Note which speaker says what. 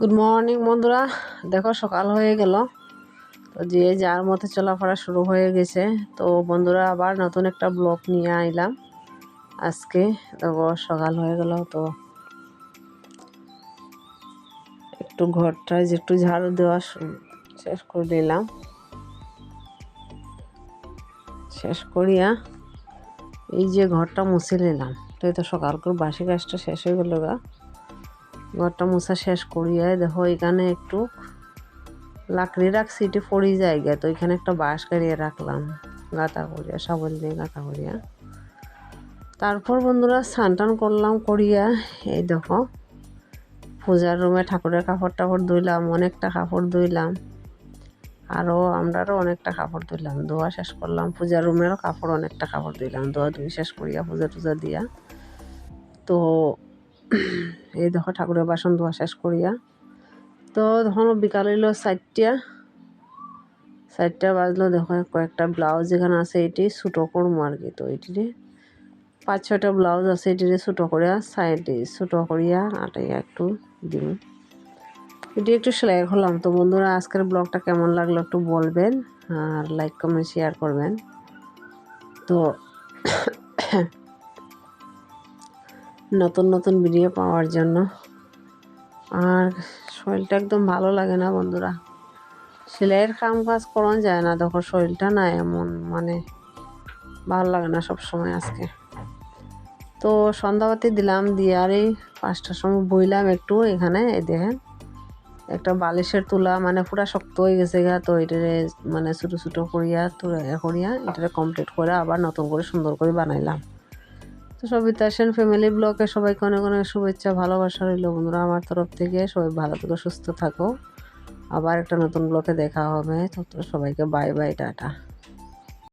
Speaker 1: Good morning বন্ধুরা। দেখো, সকাল হয়ে গেল। তো যে যার মধ্যে চলাফেরা শুরু হয়ে গেছে। তো বন্ধুরা, আবার নতুন একটা ব্লগ নিয়ে আইলাম আজকে। দেখো, সকাল হয়ে গেল, তো একটু ঘরটায় যে একটু ঝাড়ু দেওয়া শেষ করে দিলাম শেষ করিয়া এই যে ঘরটা মুছে নিলাম। তো এই তো সকাল করে বাসি কাজটা শেষ হয়ে গেল গা। ঘরটা মোছা শেষ করিয়া দেখো এখানে একটু লাকড়ি রাখছি, এটি পড়ি জায়গা তো এখানে একটা বাঁশ কাড়িয়ে রাখলাম, গাঁথা করিয়া সাবল দিয়ে গাঁথা করিয়া। তারপর বন্ধুরা স্নান টান করলাম, করিয়া এই দেখো পূজার রুমে ঠাকুরের কাপড় টাপড় ধুইলাম, অনেকটা কাপড় ধুইলাম আরও আমরারও অনেকটা কাপড় ধুইলাম ধোয়া শেষ করলাম, পূজার রুমেরও কাপড় অনেকটা কাপড় ধুইলাম ধোয়া ধুই শেষ করিয়া পূজা টুজা দিয়া। তো এই দেখো ঠাকুরের বাসন ধোয়া শেষ করিয়া। তো তখন বিকাল হইল চারটা। চারটা বাজলো, দেখো কয়েকটা ব্লাউজ এখানে আছে এটি ছোটো করব আর কি তো এটি পাঁচ ছয়টা ব্লাউজ আছে এটি ছোটো করিয়া, সাইডে ছোটো করিয়া আটাইয়া একটু দিন এটি একটু সেলাই করলাম। তো বন্ধুরা, আজকের ব্লগটা কেমন লাগল একটু বলবেন আর লাইক, কমেন্ট শেয়ার করবেন। তো নতুন নতুন ভিডিও পাওয়ার জন্য। আর শরীরটা একদম ভালো লাগে না বন্ধুরা। সেলাইয়ের কাম কাজ করানো যায় না, দেখো শরীরটা না এমন মানে ভালো লাগে না সব সময় আজকে। তো সন্ধ্যাবাতি দিলাম, দিয়ে আর এই পাঁচটার সময় বইলাম একটু এখানে, এই দেখেন। একটা বালিশের তুলা মানে পুরা শক্ত হয়ে গেছে গা, তো এটারে মানে ছোটো ছোটো করিয়া, তুলা করিয়া এটারে কমপ্লিট করে আবার নতুন করে সুন্দর করে বানাইলাম। তো সবিতা সেন ফ্যামিলি ব্লগে সবাইকে অনেক অনেক শুভেচ্ছা, ভালোবাসা রইল বন্ধুরা আমার তরফ থেকে। সবাই ভালো থেকো, সুস্থ থাকো। আবার একটা নতুন ব্লকে দেখা হবে। তো সবাইকে বাই বাই টাটা।